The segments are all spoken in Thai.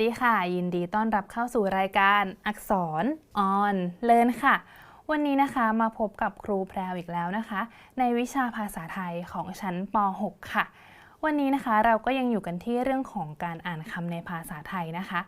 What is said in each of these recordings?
วัสดีค่ะ ยินดีต้อนรับเข้าสู่รายการอักษรออนเลินค่ะ วันนี้นะคะมาพบกับครูแพรวอีกแล้วนะคะ ในวิชาภาษาไทยของชั้นป .6 ค่ะ วันนี้นะคะเราก็ยังอยู่กันที่เรื่องของการอ่านคำในภาษาไทยนะคะ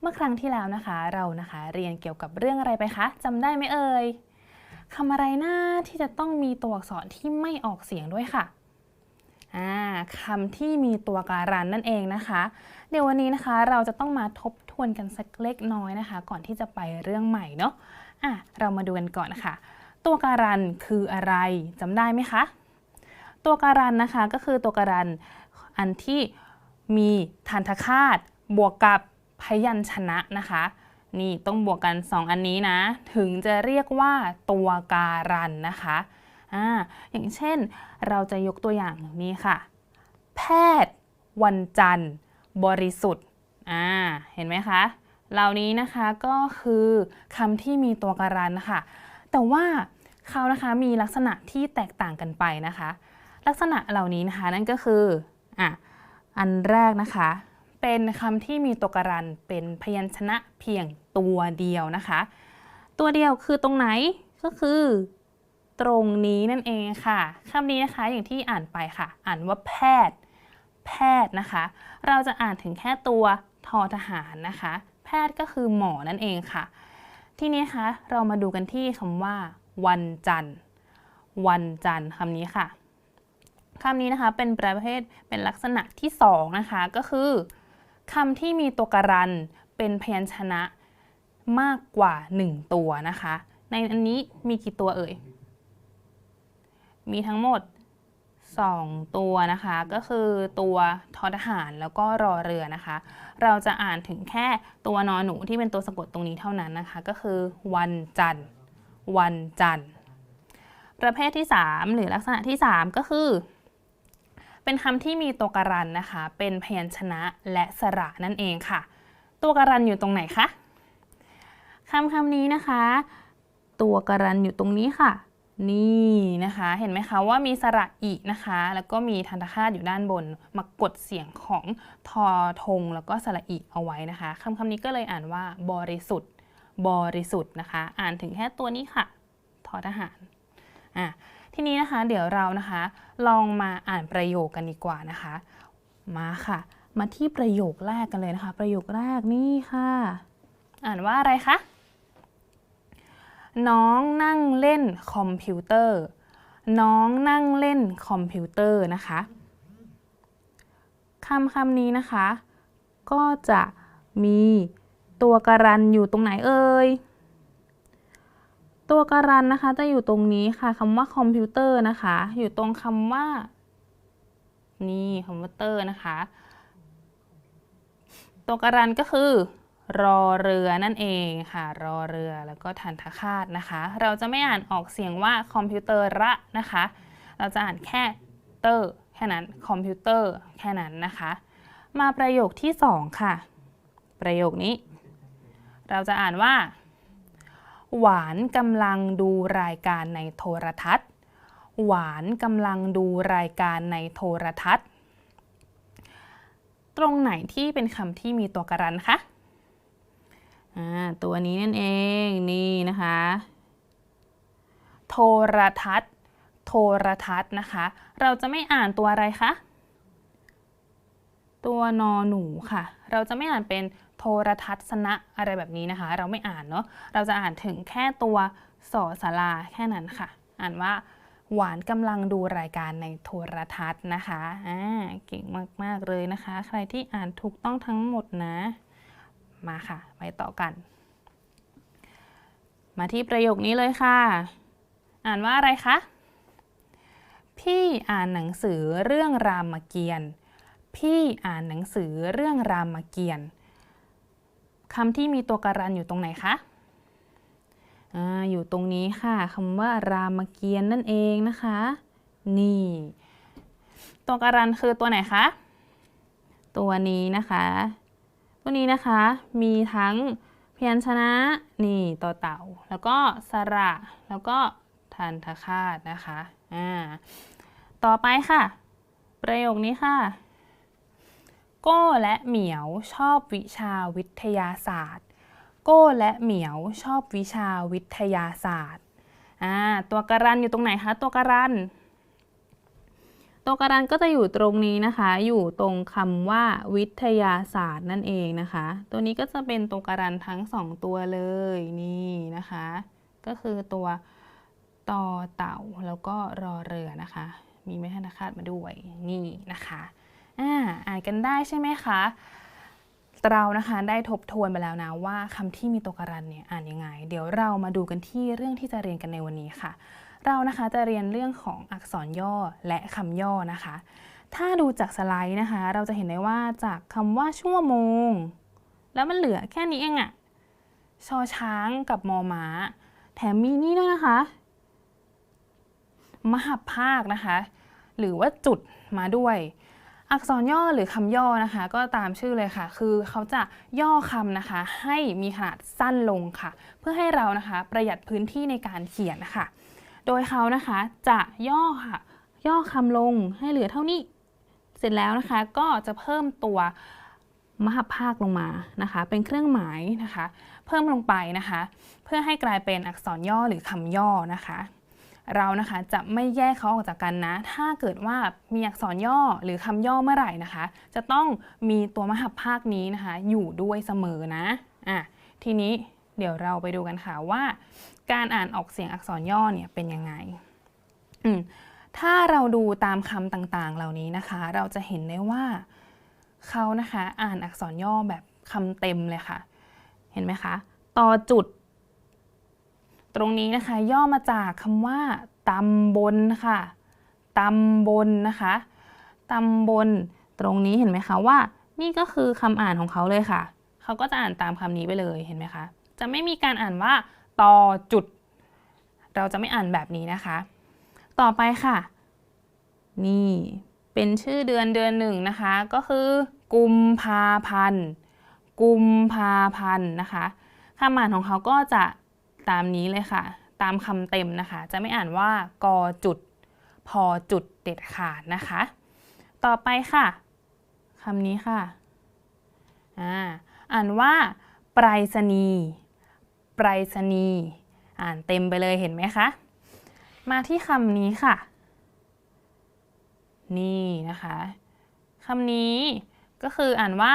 เมื่อครั้งที่แล้วนะคะเรานะคะเรียนเกี่ยวกับเรื่องอะไรไปคะจำได้ไหมเอ่ยคำอะไรนะที่จะต้องมีตัวอักษรที่ไม่ออกเสียงด้วยค่ะ คำที่มีตัวการันนั่นเองนะคะ เดี๋ยววันนี้นะคะเราจะต้องมาทบทวนกันสักเล็กน้อยนะคะ ก่อนที่จะไปเรื่องใหม่เนาะอะเรามาดูกันก่อนนะคะ ตัวการันคืออะไรจำได้ไหมคะ ตัวการันนะคะก็คือตัวการันอันที่มีทันทคาตบวกกับพยัญชนะนะคะ นี่ต้องบวกกัน 2 อันนี้นะ ถึงจะเรียกว่าตัวการันนะคะ อ่าอย่างเช่นเราจะยกตัวอย่างนี้ค่ะ แพทย์ วันจันทร์ บริสุทธิ์อ่าเห็นไหมคะเหล่านี้นะคะก็คือคำที่มีตัวการันค่ะ แต่ว่าเขานะคะมีลักษณะที่แตกต่างกันไปนะคะ ลักษณะเหล่านี้นะคะนั่นก็คืออะอันแรกนะคะ เป็นคำที่มีตัวการันเป็นพยัญชนะเพียงตัวเดียวนะคะ ตัวเดียวคือตรงไหนก็คือ ตรงนี้นั่นเองค่ะคำนี้นะคะอย่างที่อ่านไปค่ะ อ่านว่าแพทย์ แพทย์นะคะ เราจะอ่านถึงแค่ตัวทอทหารนะคะ แพทย์ก็คือหมอนั่นเองค่ะ ทีนี้คะเรามาดูกันที่คำว่า วันจันทร์ วันจันทร์คำนี้ค่ะคำนี้นะคะเป็นประเภทเป็นลักษณะที่สองนะคะก็คือคำที่มีตัวการันเป็นพยัญชนะมากกว่า 1 ตัวนะคะ ในอันนี้มีกี่ตัวเอ่ย มีทั้งหมด 2 ตัวนะคะ ก็คือตัวทอทหารแล้วก็รอเรือนะคะ เราจะอ่านถึงแค่ตัวนอนหนูที่เป็นตัวสะกดตรงนี้เท่านั้นนะคะ ก็คือวันจันทร์ วันจันทร์ ประเภทที่ 3 หรือลักษณะที่ 3 ก็คือ เป็นคำที่มีตัวการันนะคะ เป็นพยัญชนะและสระนั่นเองค่ะ ตัวการันอยู่ตรงไหนคะคำคำนี้นะคะ ตัวการันอยู่ตรงนี้ค่ะ นี่นะคะ เห็นไหมคะว่ามีสระอีนะคะ แล้วก็มีทันตคาตอยู่ด้านบน มากดเสียงของทอทงแล้วก็สระอีเอาไว้นะคะคำคำนี้ก็เลยอ่านว่า บริสุทธิ์ บริสุทธิ์นะคะ อ่านถึงแค่ตัวนี้ค่ะ ทอทหารอะทีนี้นะคะ เดี๋ยวเรานะคะ ลองมาอ่านประโยคกันดีกว่านะคะ มาค่ะ มาที่ประโยคแรกกันเลยนะคะ ประโยคแรกนี่ค่ะ อ่านว่าอะไรคะ น้องนั่งเล่นคอมพิวเตอร์ น้องนั่งเล่นคอมพิวเตอร์นะคะคำคำนี้นะคะ ก็จะมีตัวการันอยู่ตรงไหนเอ่ย ตัวการันนะคะจะอยู่ตรงนี้ค่ะคำว่าคอมพิวเตอร์นะคะ อยู่ตรงคำว่า นี่คอมพิวเตอร์นะคะ ตัวการันก็คือ รอเรือนั่นเองค่ะ รอเรือแล้วก็ทันทคาตนะคะ เราจะไม่อ่านออกเสียงว่าคอมพิวเตอร์ระนะคะ เราจะอ่านแค่เตอร์แค่นั้นคอมพิวเตอร์แค่นั้นนะคะ มาประโยคที่สองค่ะ ประโยคนี้ เราจะอ่านว่า หวานกำลังดูรายการในโทรทัศน์ หวานกำลังดูรายการในโทรทัศน์ ตรงไหนที่เป็นคำที่มีตัวการันคะ ตัวนี้นั่นเองนี่นะคะ โทรทัศน์ โทรทัศน์นะคะ เราจะไม่อ่านตัวอะไรคะตัวนอหนูค่ะ เราจะไม่อ่านเป็นโทรทัศนะอะไรแบบนี้นะคะ เราไม่อ่านเนาะเราจะอ่านถึงแค่ตัวสอสาราแค่นั้นค่ะ อ่านว่าหวานกำลังดูรายการในโทรทัศน์นะคะอ่าเก่งมาก ๆ เลยนะคะ ใครที่อ่านถูกต้องทั้งหมดนะ มาค่ะ ไปต่อกัน มาที่ประโยคนี้เลยค่ะ อ่านว่าอะไรคะ พี่อ่านหนังสือเรื่องรามเกียรติ์ พี่อ่านหนังสือเรื่องรามเกียรติ์คำที่มีตัวการันอยู่ตรงไหนคะออยู่ตรงนี้ค่ะคำว่ารามเกียรติ์นั่นเองนะคะ นี่ ตัวการันคือตัวไหนคะ ตัวนี้นะคะ ตัวนี้นะคะมีทั้งพยัญชนะนี่ต่อเต่า แล้วก็สระแล้วก็ทันทคาตนะคะอ่าต่อไปค่ะ ประโยคนี้ค่ะ โก้และเหมียวชอบวิชาวิทยาศาสตร์ โก้และเหมียวชอบวิชาวิทยาศาสตร์อ่าตัวการันอยู่ตรงไหนคะตัวการัน ตัวการันก็จะอยู่ตรงนี้นะคะ อยู่ตรงคำว่าวิทยาศาสตร์นั่นเองนะคะ ตัวนี้ก็จะเป็นตัวการันทั้งสองตัวเลยนี่นะคะ ก็คือตัวต่อเต่าแล้วก็รอเรือนะคะ มีไม่ธนาคาตมาด้วยนี่นะคะอ่าอ่านกันได้ใช่ไหมคะเรานะคะได้ทบทวนไปแล้วนะว่าคำที่มีตัวการันเนี่ยอ่านยังไง เดี๋ยวเรามาดูกันที่เรื่องที่จะเรียนกันในวันนี้ค่ะ เรานะคะจะเรียนเรื่องของอักษรย่อและคำย่อนะคะ ถ้าดูจากสไลด์นะคะ เราจะเห็นได้ว่าจากคำว่าชั่วโมง แล้วมันเหลือแค่นี้เองอะชอช้างกับมอม้า แถมมีนี่ด้วยนะคะ มหัพภาคนะคะ หรือว่าจุดมาด้วย อักษรย่อหรือคำย่อนะคะ ก็ตามชื่อเลยค่ะ คือเขาจะย่อคำนะคะ ให้มีขนาดสั้นลงค่ะ เพื่อให้เรานะคะ ประหยัดพื้นที่ในการเขียนนะคะ โดยเขานะคะจะย่อค่ะย่อคำลงให้เหลือเท่านี้ เสร็จแล้วนะคะก็จะเพิ่มตัวมหภาคลงมานะคะ เป็นเครื่องหมายนะคะ เพิ่มลงไปนะคะ เพื่อให้กลายเป็นอักษรย่อหรือคำย่อนะคะ เรานะคะจะไม่แยกเขาออกจากกันนะ ถ้าเกิดว่ามีอักษรย่อหรือคำย่อเมื่อไหร่นะคะ จะต้องมีตัวมหภาคนี้นะคะ อยู่ด้วยเสมอนะอะทีนี้เดี๋ยวเราไปดูกันค่ะว่า การอ่านออกเสียงอักษรย่อเนี่ยเป็นยังไงอืมถ้าเราดูตามคำต่างๆ เหล่านี้นะคะ เราจะเห็นได้ว่าเขานะคะอ่านอักษรย่อแบบคำเต็มเลยค่ะ เห็นไหมคะต่อจุด ตรงนี้นะคะ ย่อมาจากคำว่าตำบลค่ะตำบลนะคะตำบลตรงนี้เห็นไหมคะว่า นี่ก็คือคำอ่านของเขาเลยค่ะ เขาก็จะอ่านตามคำนี้ไปเลยเห็นไหมคะ จะไม่มีการอ่านว่า ต่อจุด เราจะไม่อ่านแบบนี้นะคะ ต่อไปค่ะ นี่เป็นชื่อเดือนเดือนหนึ่งนะคะ ก็คือ กุมภาพันธ์ กุมภาพันธ์นะคะคำอ่านของเขาก็จะตามนี้เลยค่ะ ตามคำเต็มนะคะ จะไม่อ่านว่ากอจุด พอจุดเด็ดขาดนะคะ ต่อไปค่ะคำนี้ค่ะ อ่า อ่านว่าไปรษณีย์ ไปรษณีย์อ่านเต็มไปเลยเห็นไหมคะ มาที่คำนี้ค่ะ นี่นะคะคำนี้ก็คืออ่านว่า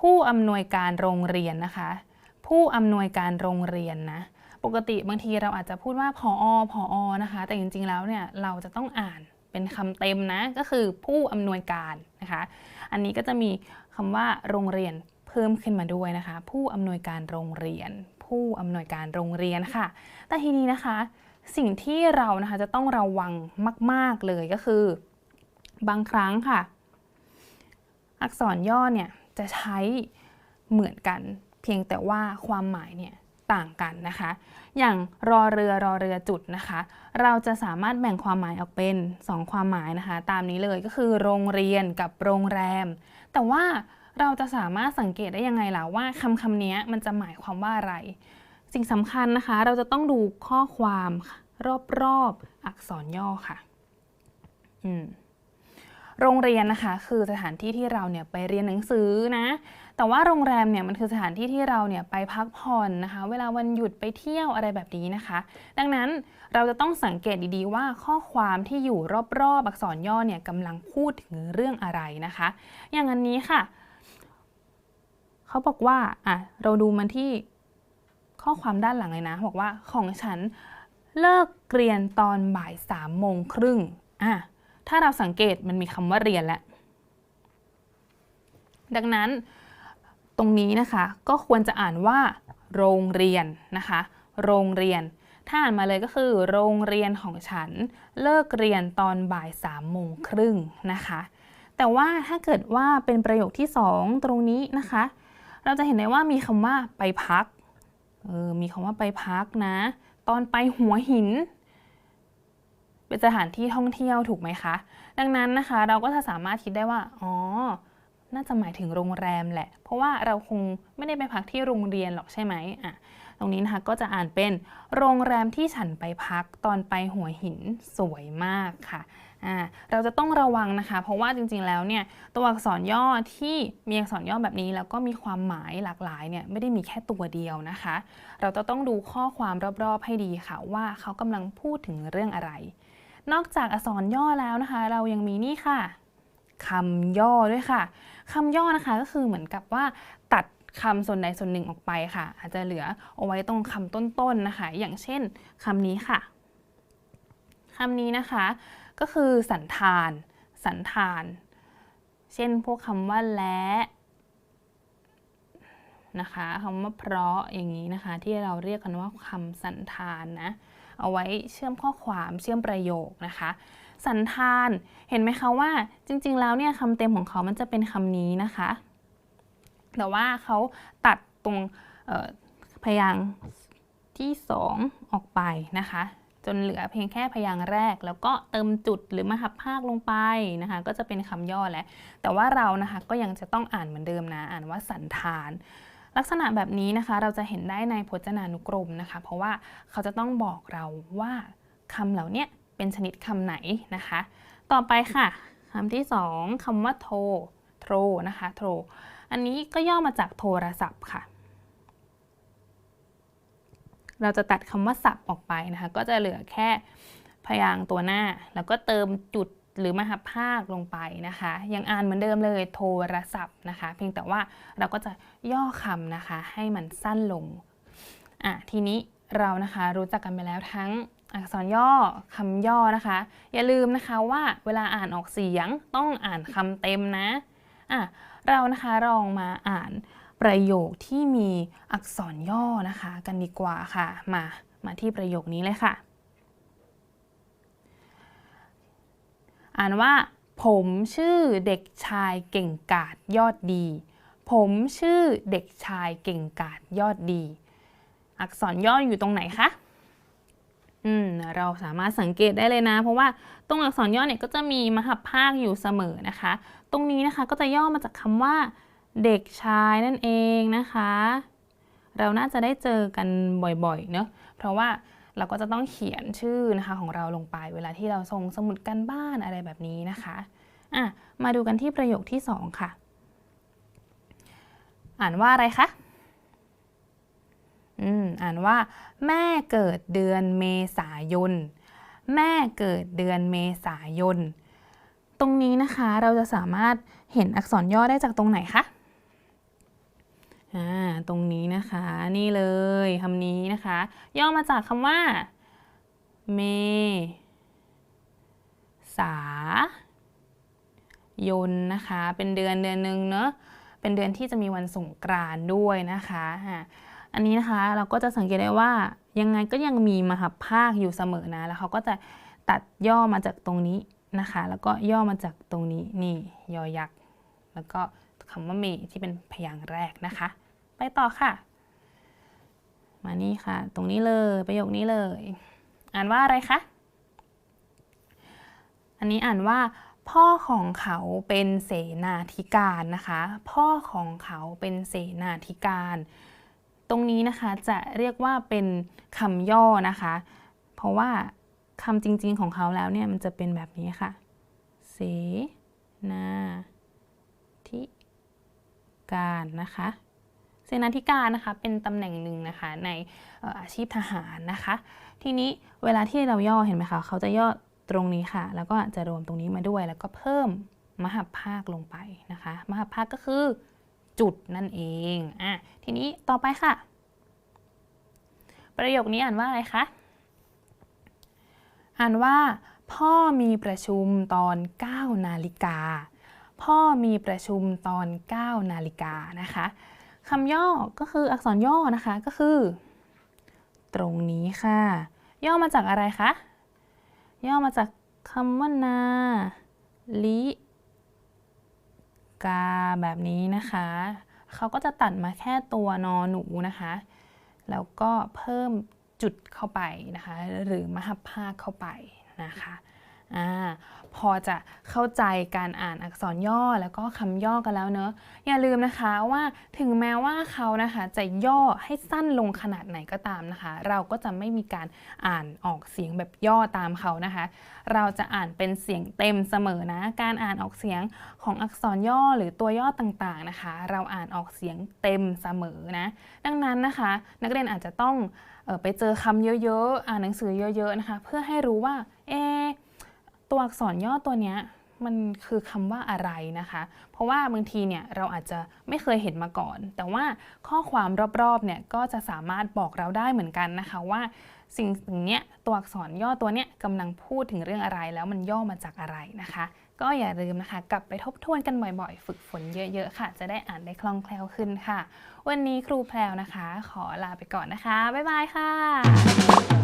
ผู้อำนวยการโรงเรียนนะคะ ผู้อำนวยการโรงเรียนนะปกติบางทีเราอาจจะพูดว่าพออพออนะคะ แต่จริงๆแล้วเนี่ยเราจะต้องอ่านเป็นคำเต็มนะ ก็คือผู้อำนวยการนะคะ อันนี้ก็จะมีคำว่าโรงเรียนเพิ่มขึ้นมาด้วยนะคะ ผู้อำนวยการโรงเรียน ผู้อำนวยการโรงเรียนค่ะ แต่ทีนี้นะคะ สิ่งที่เรานะคะจะต้องระวังมาก ๆ เลยก็คือ บางครั้งค่ะ อักษรย่อเนี่ยจะใช้เหมือนกัน เพียงแต่ว่าความหมายเนี่ยต่างกันนะคะ อย่างรอเรือรอเรือจุดนะคะ เราจะสามารถแบ่งความหมายออกเป็น 2 ความหมายนะคะ ตามนี้เลยก็คือโรงเรียนกับโรงแรม แต่ว่า เราจะสามารถสังเกตได้ยังไงล่ะว่าคำคำนี้มันจะหมายความว่าอะไร สิ่งสำคัญนะคะ เราจะต้องดูข้อความรอบๆอักษรย่อค่ะอืมโรงเรียนนะคะคือสถานที่ที่เราเนี่ยไปเรียนหนังสือนะ แต่ว่าโรงแรมเนี่ยมันคือสถานที่ที่เราเนี่ยไปพักผ่อนนะคะ เวลาวันหยุดไปเที่ยวอะไรแบบนี้นะคะ ดังนั้นเราจะต้องสังเกตดีๆว่าข้อความที่อยู่รอบๆอักษรย่อเนี่ยกำลังพูดถึงเรื่องอะไรนะคะ อย่างอันนี้ค่ะ เขาบอกว่าอะเราดูมันที่ข้อความด้านหลังเลยนะ บอกว่าของฉันเลิกเรียนตอนบ่ายสามโมงครึ่งอะถ้าเราสังเกตมันมีคำว่าเรียนแล้ว ดังนั้นตรงนี้นะคะก็ควรจะอ่านว่า โรงเรียนนะคะ โรงเรียน ถ้าอ่านมาเลยก็คือ โรงเรียนของฉัน เลิกเรียนตอนบ่ายสามโมงครึ่งนะคะ แต่ว่าถ้าเกิดว่าเป็นประโยคที่สองตรงนี้นะคะ เราจะเห็นได้ว่ามีคำว่าไปพักเออมีคำว่าไปพักนะ ตอนไปหัวหิน เป็นสถานที่ท่องเที่ยวถูกไหมคะ ดังนั้นนะคะ เราก็จะสามารถคิดได้ว่าอ๋อน่าจะหมายถึงโรงแรมแหละ เพราะว่าเราคงไม่ได้ไปพักที่โรงเรียนหรอกใช่ไหมอะตรงนี้นะคะก็จะอ่านเป็นโรงแรมที่ฉันไปพักตอนไปหัวหินสวยมากค่ะ อ่าเราจะต้องระวังนะคะ เพราะว่าจริงๆแล้วเนี่ยตัวอักษรย่อที่มีอักษรย่อแบบนี้ แล้วก็มีความหมายหลากหลายเนี่ยไม่ได้มีแค่ตัวเดียวนะคะ เราจะต้องดูข้อความรอบๆให้ดีค่ะ ว่าเขากำลังพูดถึงเรื่องอะไร นอกจากอักษรย่อแล้วนะคะ เรายังมีนี่ค่ะคำย่อด้วยค่ะคำย่อนะคะก็คือเหมือนกับว่าตัดคำส่วนใดส่วนหนึ่งออกไปค่ะ อาจจะเหลือเอาไว้ตรงคำต้นๆนะคะ อย่างเช่นคำนี้ค่ะคำนี้นะคะ ก็คือสันธาน สันธาน เช่นพวกคำว่าและนะคะคำว่าเพราะอย่างนี้นะคะ ที่เราเรียกกันว่าคำสันธานนะเอาไว้เชื่อมข้อความเชื่อมประโยคนะคะ สันธานเห็นไหมคะว่าจริง ๆ แล้วเนี่ยคำเต็มของเขามันจะเป็นคำนี้นะคะ แต่ว่าเขาตัดตรงพยางค์ที่ 2 ออกไปนะคะ จนเหลือเพียงแค่พยางค์แรก แล้วก็เติมจุดหรือมหับภาคลงไปนะคะ ก็จะเป็นคำย่อแล้วแต่ว่าเรานะคะก็ยังจะต้องอ่านเหมือนเดิมนะ อ่านว่าสันธาน ลักษณะแบบนี้นะคะ เราจะเห็นได้ในพจนานุกรมนะคะ เพราะว่าเขาจะต้องบอกเราว่าคำเหล่านี้เป็นชนิดคำไหนนะคะ ต่อไปค่ะคำที่2คำว่าโทรโทรนะคะโทรอันนี้ก็ย่อมาจากโทรศัพท์ค่ะ เราจะตัดคำว่าศัพท์ออกไปนะคะ ก็จะเหลือแค่พยางตัวหน้า แล้วก็เติมจุดหรือมหัภาคลงไปนะคะ ยังอ่านเหมือนเดิมเลยโทรศัพท์นะคะ เพียงแต่ว่าเราก็จะย่อคำนะคะ ให้มันสั้นลงอะทีนี้เรานะคะรู้จักกันไปแล้วทั้งอักษรย่อคำย่อนะคะ อย่าลืมนะคะว่าเวลาอ่านออกเสียงต้องอ่านคำเต็มนะอะเรานะคะลองมาอ่าน ประโยคที่มีอักษรย่อนะคะ กันดีกว่าค่ะ มา มาที่ประโยคนี้เลยค่ะ อ่านว่า ผมชื่อเด็กชายเก่งกาจยอดดี ผมชื่อเด็กชายเก่งกาจยอดดี อักษรย่ออยู่ตรงไหนคะอืมเราสามารถสังเกตได้เลยนะ เพราะว่าตรงอักษรย่อเนี่ยก็จะมีมหับภาคอยู่เสมอนะคะ ตรงนี้นะคะก็จะย่อมาจากคำว่า เด็กชายนั่นเองนะคะ เราน่าจะได้เจอกันบ่อยๆเนอะเพราะว่าเราก็จะต้องเขียนชื่อนะคะของเราลงไป เวลาที่เราส่งสมุดกันบ้านอะไรแบบนี้นะคะอะมาดูกันที่ประโยคที่ 2 ค่ะ อ่านว่าอะไรคะอืมอ่านว่า แม่เกิดเดือนเมษายน แม่เกิดเดือนเมษายน ตรงนี้นะคะเราจะสามารถเห็นอักษรย่อได้จากตรงไหนคะ อ่าตรงนี้นะคะนี่เลยคำนี้นะคะ ย่อมาจากคำว่า เมษายนนะคะ เป็นเดือนเดือนหนึ่งเนอะเป็นเดือนที่จะมีวันสงกรานด้วยนะคะอันนี้นะคะเราก็จะสังเกตได้ว่ายังไงก็ยังมีมหับภาคอยู่เสมอนะ แล้วเขาก็จะตัดย่อมาจากตรงนี้นะคะ แล้วก็ย่อมาจากตรงนี้นี่ยอยักษ์แล้วก็คำว่าเมที่เป็นพยางค์แรกนะคะ ไปต่อค่ะ มานี่ค่ะ ตรงนี้เลยประโยคนี้เลย อ่านว่าอะไรคะ อันนี้อ่านว่า พ่อของเขาเป็นเสนาธิการนะคะ พ่อของเขาเป็นเสนาธิการ ตรงนี้นะคะจะเรียกว่าเป็นคำย่อนะคะ เพราะว่าคำจริงๆของเขาแล้วเนี่ยมันจะเป็นแบบนี้ค่ะ เสนาธิการนะคะ นาธิการนะคะเป็นตำแหน่งหนึ่งนะคะในอาชีพทหารนะคะ ทีนี้เวลาที่เราย่อเห็นไหมคะเขาจะย่อตรงนี้ค่ะ แล้วก็จะรวมตรงนี้มาด้วย แล้วก็เพิ่มมหับภาคลงไปนะคะ มหับภาคก็คือจุดนั่นเองอะทีนี้ต่อไปค่ะ ประโยคนี้อ่านว่าอะไรคะอ่านว่าพ่อมีประชุมตอน 9 นาฬิกา พ่อมีประชุมตอน 9 นาฬิกานะคะ คำย่อก็คืออักษรย่อนะคะก็คือ ตรงนี้ค่ะ ย่อมาจากอะไรคะ ย่อมาจากคำว่านาลิกาแบบนี้นะคะเขาก็จะตัดมาแค่ตัวนอหนูนะคะ แล้วก็เพิ่มจุดเข้าไปนะคะ หรือมหับภาคเข้าไปนะคะ อพอจะเข้าใจการอ่านอักษรย่อแล้วก็คำย่อกันแล้วเนอะอย่าลืมนะคะว่าถึงแม้ว่าเขานะคะจะย่อให้สั้นลงขนาดไหนก็ตามนะคะ เราก็จะไม่มีการอ่านออกเสียงแบบย่อตามเขานะคะ เราจะอ่านเป็นเสียงเต็มเสมอนะ การอ่านออกเสียงของอักษรย่อหรือตัวย่อต่างๆนะคะ เราอ่านออกเสียงเต็มเสมอนะ ดังนั้นนะคะ นักเรียนอาจจะต้องออไปเจอคำเยอะๆ อ่านหนังสือเยอะๆนะคะ เพื่อให้รู้ว่าเอ ตัวอักษรย่อตัวเนี้ยมันคือคำว่าอะไรนะคะ เพราะว่าบางทีเนี่ยเราอาจจะไม่เคยเห็นมาก่อน แต่ว่าข้อความรอบๆเนี่ยก็จะสามารถบอกเราได้เหมือนกันนะคะว่าสิ่งสิ่งเนี้ยตัวอักษรย่อตัวเนี้ยกำลังพูดถึงเรื่องอะไรแล้วมันย่อมาจากอะไรนะคะ ก็อย่าลืมนะคะกลับไปทบทวนกันบ่อยๆ ฝึกฝนเยอะๆค่ะ จะได้อ่านได้คล่องแคล่วขึ้นค่ะ วันนี้ครูแพรวนะคะ ขอลาไปก่อนนะคะบ๊ายบายค่ะ